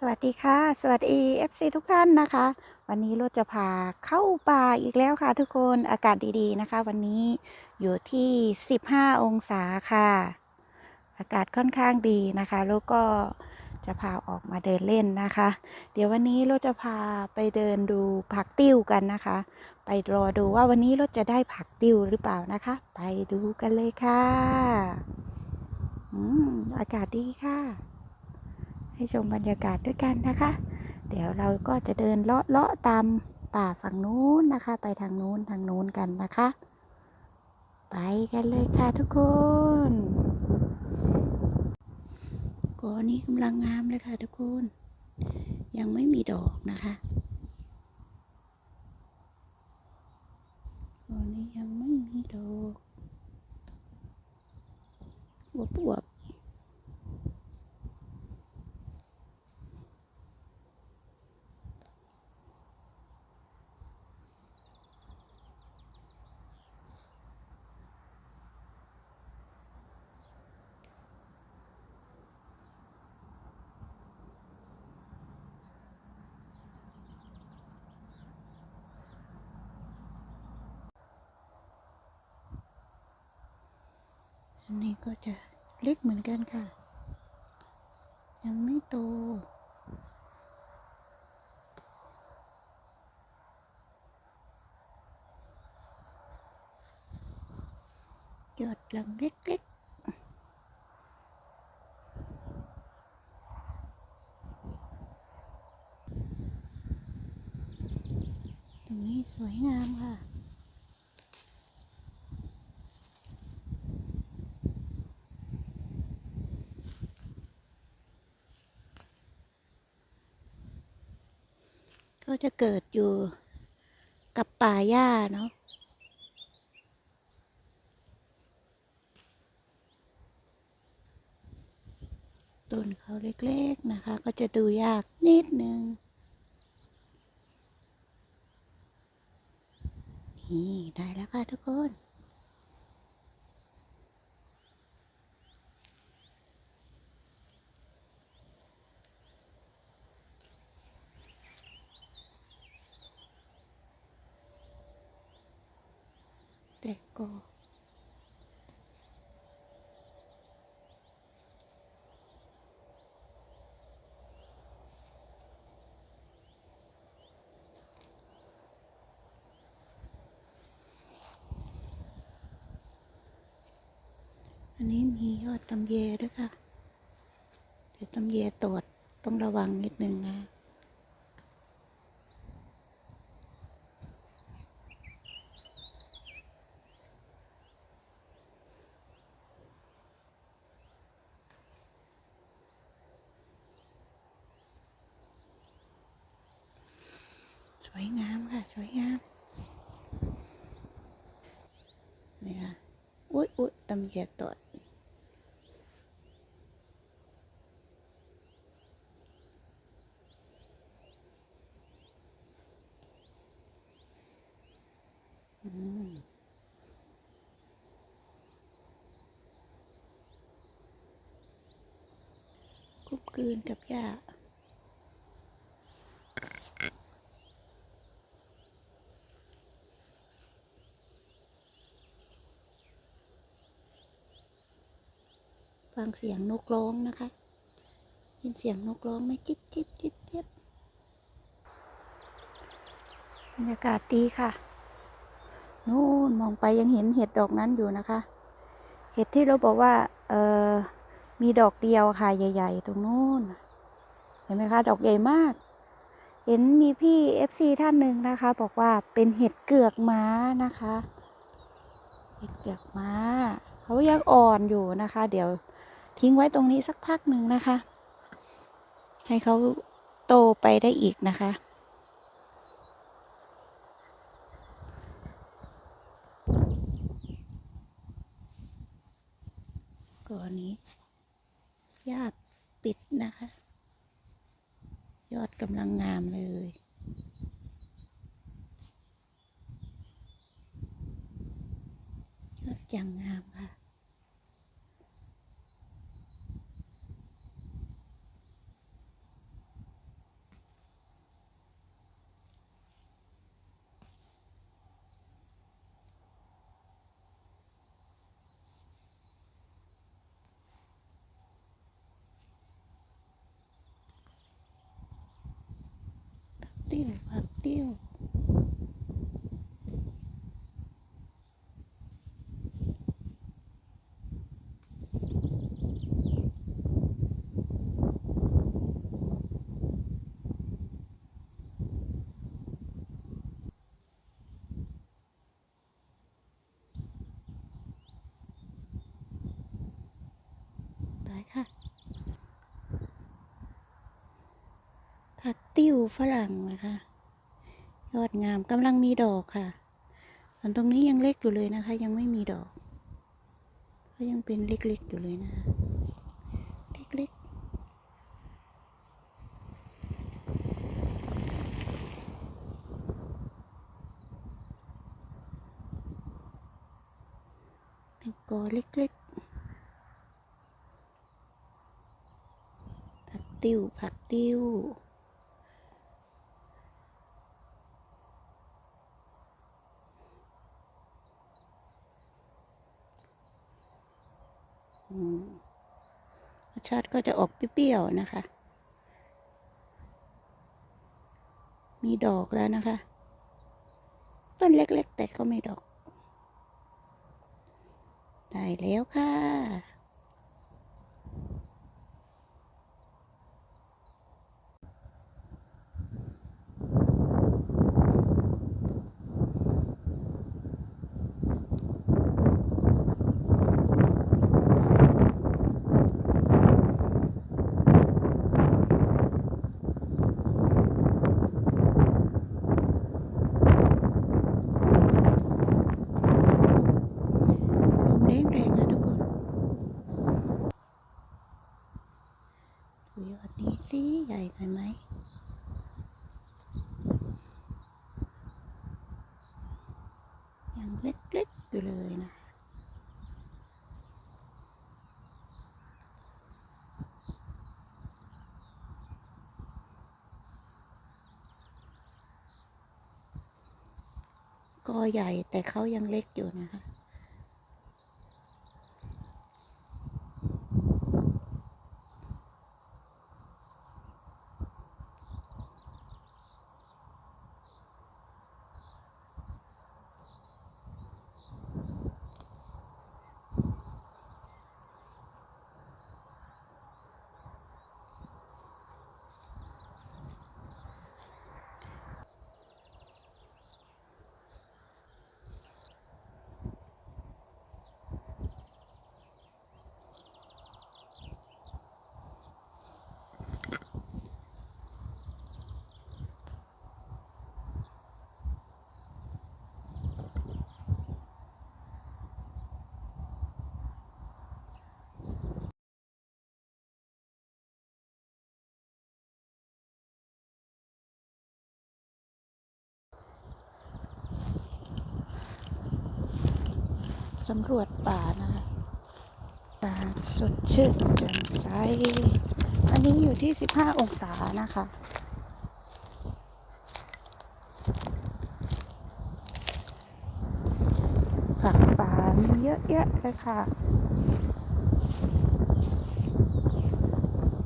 สวัสดีค่ะ สวัสดี FC ทุกท่านนะคะ วันนี้รถจะพาเข้าป่าอีกแล้วค่ะ ทุกคนอากาศดีๆนะคะ วันนี้อยู่ที่ 15 องศาค่ะ อากาศค่อนข้างดีนะคะ แล้วก็จะพาออกมาเดินเล่นนะคะ เดี๋ยววันนี้รถจะพาไปเดินดูผักติ้วกันนะคะ ไปรอดูว่าวันนี้รถจะได้ผักติ้วหรือเปล่านะคะ ไปดูกันเลยค่ะอืมอากาศดีค่ะ ให้ชมบรรยากาศด้วยกันนะคะ เดี๋ยวเราก็จะเดินเลาะเลาะตามป่าฝั่งนู้นนะคะ ไปทางนู้นทางนู้นกันนะคะ ไปกันเลยค่ะทุกคนกอนี้กำลังงามเลยค่ะทุกคน ยังไม่มีดอกนะคะกอนี้ยังไม่มีดอกอวบอ อันนี้ก็จะเล็กเหมือนกันค่ะ ยังไม่โตยอดลังเล็กๆตรงนี้สวยงามค่ะ จะเกิดอยู่กับป่าหญ้าเนาะต้นเขาเล็กๆนะคะ ก็จะดูยากนิดนึง นี่ ได้แล้วค่ะทุกคน แต่ก็อันนี้มียอดตำเยด้วยค่ะ เดี๋ยวตำเยตดต้องระวังนิดนึงนะ สวยงามค่ะ สวยงาม นี่ค่ะ อุ๊ ยอุ๊ยตำเยตดอืมกลุบกืนกับหญ้า งเสียงนกร้องนะคะ ยินเสียงนกร้องไหมจิบจิบจิบจิบบรรยากาศดีค่ะ นู่นมองไปยังเห็นเห็ดดอกนั้นอยู่นะคะ เห็ดที่เราบอกว่า เออมีดอกเดียวค่ะใหญ่ ๆ ตรงนู้น เห็นไหมคะ ดอกใหญ่มาก เห็นมีพี่เอฟซีท่านหนึ่งนะคะ บอกว่าเป็นเห็ดเกือกม้านะคะ เห็ดเกือกม้า เขายังอ่อนอยู่นะคะ เดี๋ยว ทิ้งไว้ตรงนี้สักพักหนึ่งนะคะ ให้เขาโตไปได้อีกนะคะ ก่อนนี้หญ้าปิดนะคะ ยอดกำลังงามเลยยอดอย่างงามค่ะ ติ้วผั ผักติ้วฝรั่งนะคะ ยอดงามกำลังมีดอกค่ะส่วนตรงนี้ยังเล็กอยู่เลยนะคะ ยังไม่มีดอก ก็ยังเป็นเล็กๆอยู่เลยนะคะ เล็กๆเป็นกอเล็กๆ ผักติ้ว ผักติ้ว อืมรส ชาติก็จะออกเปรี้ยวๆนะคะ มีดอกแล้วนะคะ ต้นเล็กๆ แต่ก็ไม่ดอก ได้แล้วค่ะ ลมแรงแรงนะทุกคน บนี้สิใหญ่ไปไหมยังเล็กๆอยู่เลยนะก็ใหญ่แต่เขายังเล็กอยู่นะคะ สำรวจป่านะคะป่าสดชื่นแจ่มใสอันนี้อยู่ที่ 15 องศานะคะผักป่ามีเยอะแยะเลยค่ะ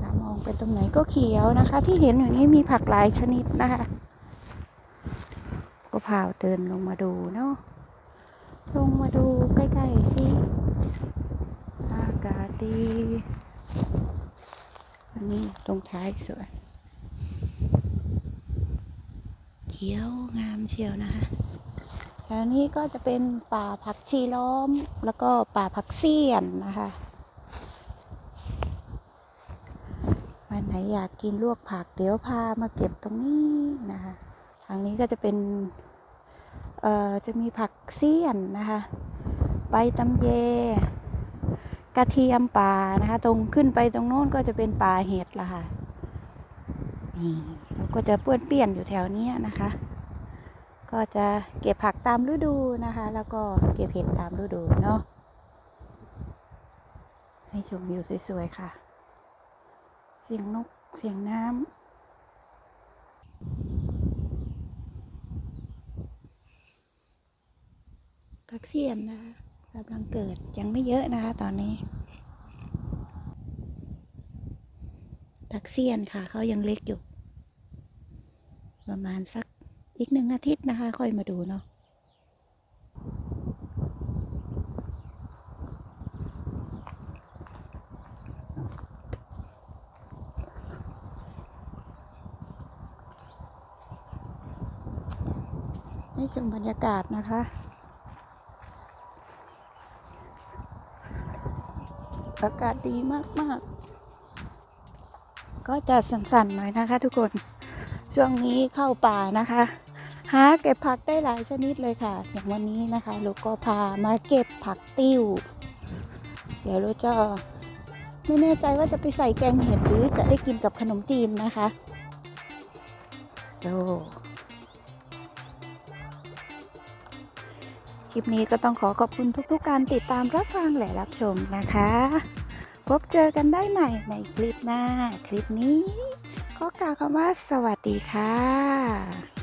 ถ้ามองไปตรงไหนก็เขียวนะคะ ที่เห็นอยู่นี้มีผักหลายชนิดนะคะ ก็พาเดินลงมาดูเนาะ ลงมาดูใกล้ๆสิอากาศดีอันนี้ตรงท้ายสวยเขียวงามเชียวนะคะแล้วนี้ก็จะเป็นป่าผักชีล้อม แล้วก็ป่าผักเสี้ยนนะคะวันไหนอยากกินลวกผักเดี๋ยวพามาเก็บตรงนี้นะคะ ทางนี้ก็จะเป็นเอ่อ จะมีผักเสี้ยนนะคะ ใบตำเย กระเทียมป่านะคะ ตรงขึ้นไปตรงโน้นก็จะเป็นป่าเห็ดละค่ะ นี่แล้วก็จะเปื้อนเปี้ยนอยู่แถวนี้นะคะ ก็จะเก็บผักตามฤดูนะคะ แล้วก็เก็บเห็ดตามฤดูเนาะ ให้ชมวิวสวยๆค่ะ เสียงนก เสียงน้ำ ผักเสี้ยนนะคะกำลังเกิดยังไม่เยอะนะคะ ตอนนี้ผักเสี้ยนค่ะเขายังเล็กอยู่ ประมาณสักอีกหนึ่งอาทิตย์นะคะ ค่อยมาดูเนาะให้ชมบรรยากาศนะคะ อากาศดีมากๆ ก็จะสั่นๆหน่อยนะคะ ทุกคน ช่วงนี้เข้าป่านะคะ หาเก็บผักได้หลายชนิดเลยค่ะ อย่างวันนี้นะคะลูกก็พามาเก็บผักติ้ว เดี๋ยวเราจะไม่แน่ใจว่าจะไปใส่แกงเห็ดหรือจะได้กินกับขนมจีนนะคะ โซ ลิปนี้ก็ต้องขอขอบคุณทุกๆ การติดตามรับฟังและรับชมนะคะ พบเจอกันได้ใหม่ในคลิปหน้า คลิปนี้ขอกล่าวคำว่าสวัสดีค่ะ